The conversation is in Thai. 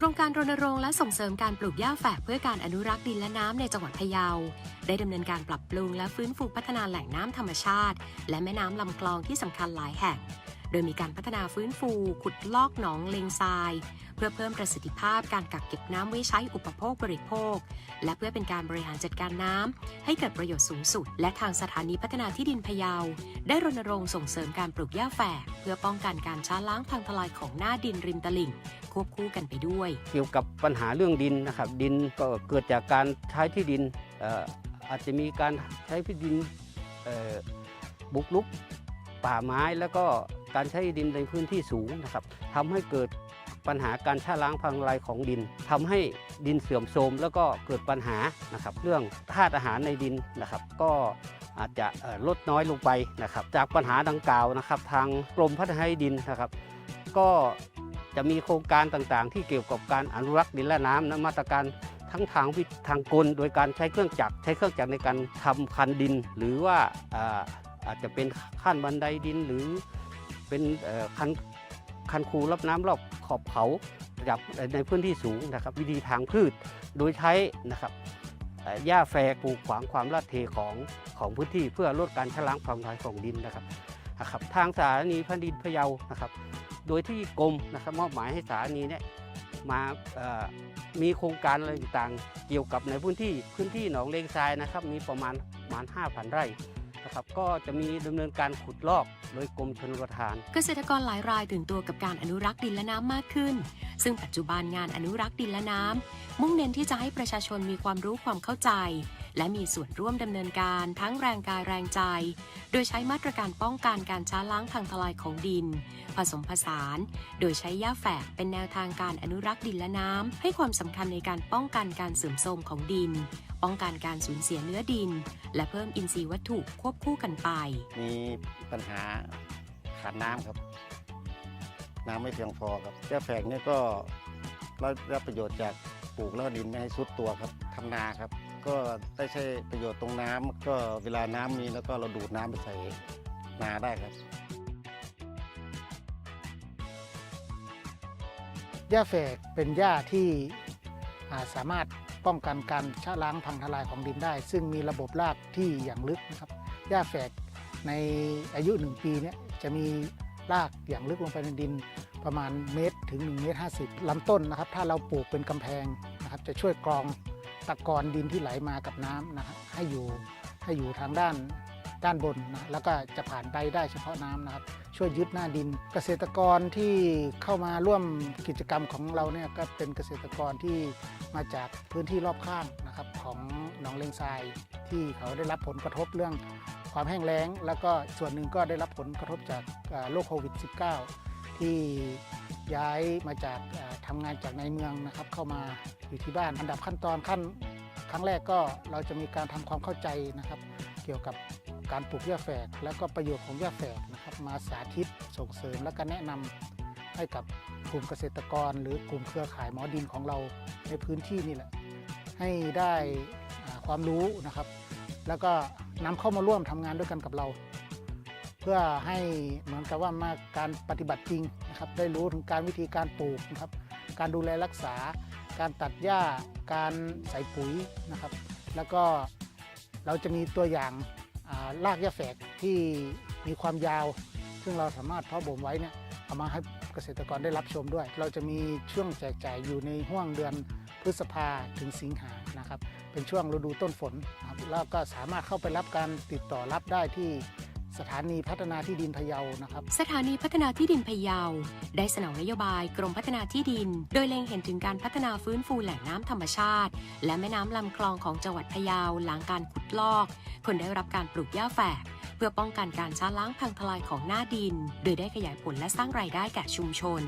โครงการรณรงค์และส่งเสริมการปลูกหญ้าแฝกเพื่อการอนุรักษ์ดินและน้ำในจังหวัดพะเยา ได้ดำเนินการปรับปรุงและฟื้นฟูพัฒนาแหล่งน้ำธรรมชาติ และแม่น้ำลำคลองที่สำคัญหลายแห่ง โดยมีการพัฒนาฟื้นฟู ขุดลอกหนองเลงทราย เพื่อเพิ่มประสิทธิภาพการกักเก็บน้ำไว้ใช้อุปโภคบริโภค และเพื่อเป็นการบริหารจัดการน้ำให้เกิดประโยชน์สูงสุด และทางสถานีพัฒนาที่ดินพะเยา ได้รณรงค์ส่งเสริมการปลูกหญ้าแฝก เพื่อป้องกันการช้าล้างพังทลายของหน้าดินริมตลิ่งควบคู่กันไปด้วย เกี่ยวกับปัญหาเรื่องดินนะครับดินก็เกิดจากการใช้ที่ดินอาจจะมีการใช้ที่ดินบุกรุกป่าไม้แล้วก็การใช้ดินในพื้นที่สูงนะครับทำให้เกิด ปัญหาการช้าล้างพังลายของดินทำให้ดินเสื่อมโทรมแล้วก็เกิดปัญหานะครับเรื่องธาตุอาหารในดินนะครับ ก็อาจจะลดน้อยลงไปนะครับ จากปัญหาดังกล่าวนะครับ ทางกรมพัฒนาที่ดินนะครับ ก็จะมีโครงการต่างๆ ที่เกี่ยวกับการอนุรักษ์ดินและน้ำนะมาตรการทั้งทางวิทางกล โดยการใช้เครื่องจักรใช้เครื่องจักรในการทำคันดิน หรือว่าอาจจะเป็นขั้นบันไดดินหรือเป็นคันคันคูรับน้ำรอบ ขอบเขาจากในพื้นที่สูงนะครับ วิธีทางพืชโดยใช้นะครับหญ้าแฝกปลูกขวางความลาดเทของของพื้นที่เพื่อลดการชะล้างความทลายของดินนะครับนะครับ ทางสถานีพันดินพะเยานะครับ โดยที่กรมนะครับมอบหมายให้สถานีเนี่ยมามีโครงการอะไรต่างๆ เกี่ยวกับในพื้นที่พื้นที่หนองเลงทรายนะครับ มีประมาณประมาณ 5,000 ไร่ นะครับก็จะมีดำเนินการขุดลอกโดยกรมชนประทาน เกษตรกรหลายรายตื่นตัวกับการอนุรักษ์ดินและน้ำมากขึ้น ซึ่งปัจจุบันงานอนุรักษ์ดินและน้ำมุ่งเน้นที่จะให้ประชาชนมีความรู้ความเข้าใจและมีส่วนร่วมดำเนินการทั้งแรงกายแรงใจ โดยใช้มาตรการป้องกันการช้าล้างพังทลายของดิน ผสมผสาน โดยใช้หญ้าแฝกเป็นแนวทางการอนุรักษ์ดินและน้ำ ให้ความสำคัญในการป้องกันการเสื่อมโทรมของดิน ป้องกันการสูญเสียเนื้อดิน และเพิ่มอินทรีย์วัตถุควบคู่กันไป มีปัญหาขาดน้ำครับ น้ำไม่เพียงพอครับแก้แฝกเนี่ยก็รับประโยชน์จากปลูกแล้วดินไม่ให้ซุดตัวครับทำนาครับ ก็ได้ใช้ประโยชน์ตรงน้ำก็เวลาน้ำมีแล้วก็เราดูดน้ำไปใส่นาได้ครับหญ้าแฝกเป็นหญ้าที่อ่าสามารถป้องกันการชะล้างพังทลายของดินได้ ซึ่งมีระบบรากที่อย่างลึกนะครับหญ้าแฝกในอายุ 1 ปีเนี่ยจะมีรากอย่างลึกลงไปในดินประมาณเมตรถึง1เมตร50ลำต้นนะครับ ถ้าเราปลูกเป็นกำแพงนะครับจะช่วยกรอง ตะกอนดินที่ไหลมากับน้ำนะครับให้อยู่ให้อยู่ทางด้านด้านบนนะแล้วก็จะผ่านไปได้เฉพาะน้ำนะครับ ช่วยยึดหน้าดิน เกษตรกรที่เข้ามาร่วมกิจกรรมของเราเนี่ยก็เป็นเกษตรกรที่มาจากพื้นที่รอบข้างนะครับของหนองเลงทรายที่เขาได้รับผลกระทบเรื่องความแห้งแล้ง แล้วก็ส่วนหนึ่งก็ได้รับผลกระทบจากโรคโควิด -19 ที่ย้ายมาจากเอ่อทำงานจากในเมืองนะครับ เข้ามาอยู่ที่บ้านอันดับขั้นตอนขั้นครั้งแรกก็เราจะมีการทำความเข้าใจนะครับ เกี่ยวกับการปลูกหญ้าแฝก แล้วก็ประโยชน์ของหญ้าแฝกนะครับ มาสาธิตส่งเสริมและก็แนะนำให้กับกลุ่มเกษตรกร หรือกลุ่มเครือข่ายหมอดินของเราในพื้นที่นี่แหละให้ได้ความรู้นะครับ แล้วก็นำเข้ามาร่วมทำงานด้วยกันกับเรา พื่อให้เหมือนกับว่ามาการปฏิบัติจริงนะครับได้รู้ถึงการวิธีการปลูกนะครับการดูแลรักษา การตัดหญ้า การใส่ปุ๋ยนะครับ แล้วก็เราจะมีตัวอย่างอ่ารากหญ้าแฝกที่มีความยาว ซึ่งเราสามารถเพาะบ่มไว้เนี่ยเอามาให้เกษตรกรได้รับชมด้วย เราจะมีช่วงแจกจ่ายอยู่ในห่วงเดือนพฤษภาถึงสิงหานะครับ เป็นช่วงฤดูต้นฝนครับแล้วก็สามารถเข้าไปรับการติดต่อรับได้ที่ สถานีพัฒนาที่ดินพะเยานะครับ สถานีพัฒนาที่ดินพะเยา ได้สนองนโยบายกรมพัฒนาที่ดิน โดยเล็งเห็นถึงการพัฒนาฟื้นฟูแหล่งน้ำธรรมชาติ และแม่น้ำลำคลองของจังหวัดพะเยาหลังการขุดลอกคนได้รับการปลูกหญ้าแฝกเพื่อป้องกันการช้าล้างพังทลายของหน้าดิน โดยได้ขยายผลและสร้างรายได้แก่ชุมชน